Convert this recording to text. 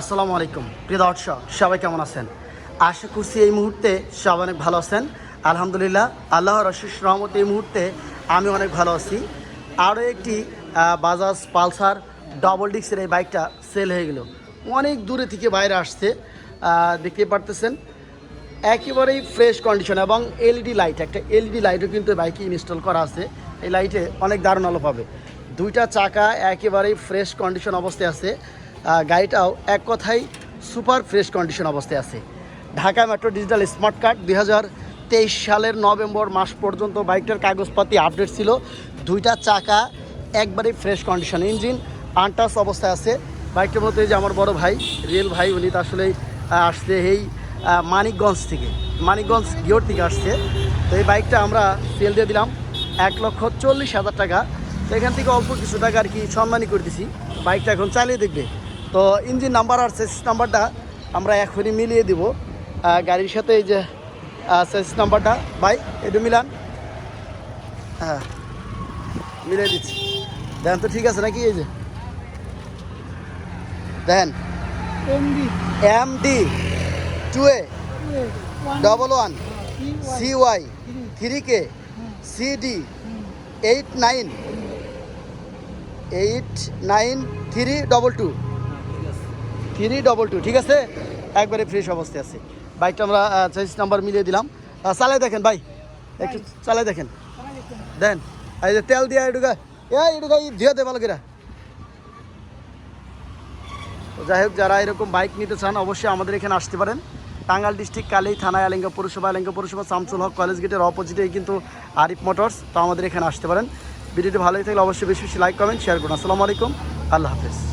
আসসালামু আলাইকুম। প্রিয় দর্শক, সবাই কেমন আছেন? আশা করছি এই মুহূর্তে সবাই অনেক ভালো আছেন। আলহামদুলিল্লাহ, আল্লাহর অশেষ রহমত এই মুহূর্তে আমি অনেক ভালো আছি। আরও একটি বাজাজ পালসার ডবল ডিক্সের এই বাইকটা সেল হয়ে গেল। অনেক দূরে থেকে বাইরে আসছে। দেখতে পারতেছেন, একেবারেই ফ্রেশ কন্ডিশন এবং এলইডি লাইট একটা এলইডি লাইটও কিন্তু বাইকে ইনস্টল করা আছে। এই লাইটে অনেক দারুণ আলো পাবে। দুইটা চাকা একেবারেই ফ্রেশ কন্ডিশন অবস্থায় আছে। গাড়িটাও এক কথাই সুপার ফ্রেশ কন্ডিশন অবস্থায় আছে। Dhaka metro digital smart card দুই তেইশ সালের নভেম্বর মাস পর্যন্ত বাইকটার কাগজপাতি আপডেট ছিল। দুইটা চাকা একবারেই ফ্রেশ কন্ডিশন। ইঞ্জিন আনটাস অবস্থায় আছে। বাইকটার মধ্যে যে আমার বড় ভাই রিয়েল ভাই উনি তো আসলেই আহ, আসছে এই মানিকগঞ্জ থেকে। মানিকগঞ্জ গিওর থেকে আসছে। তো এই বাইকটা আমরা সেল দিয়ে দিলাম এক লক্ষ চল্লিশ হাজার টাকা। তো এখান থেকে অল্প কিছু টাকা আর কি সম্মানই করে দিছি। বাইকটা এখন চালিয়ে দেখবে। তো ইঞ্জিন নাম্বার আর সেসিস নাম্বারটা আমরা এখনই মিলিয়ে দিব। গাড়ির সাথে এই যে সেসিস নাম্বারটা ভাই একটু মিলান। হ্যাঁ মিলিয়ে দিচ্ছি। দেন তো ঠিক আছে নাকি এই যে? দেন। M D two A double one C Y three K C D eight nine eight nine three double two three double two ঠিক আছে? একবারে ফ্রেশ অবস্থায় আছে। বাইকটা আমরা সাইজ নাম্বার মিলিয়ে দিলাম। চালাই দেখেন ভাই। একটু চালাই দেখেন। দেন এই যে তেল দিয়া এটুকা এ এটুকা ধুয়ে দে ভালো করে। যাই হোক যারা এরকম বাইক নিতে চান অবশ্যই আমাদের এখানে আসতে পারেন। টাঙ্গাইল ডিস্ট্রিক্ট কালেই থানায় আলিঙ্গা পৌরসভা আলিঙ্গা পৌরসভা শামসুল হক কলেজ গেটের অপোজিটেই কিন্তু আরিফ মোটরস। তো আমাদের এখানে আসতে পারেন। ভিডিওটি ভালোই থাকলে অবশ্যই বেশি বেশি লাইক কমেন্ট শেয়ার করুন। আসসালামু আলাইকুম। আল্লাহ হাফেজ।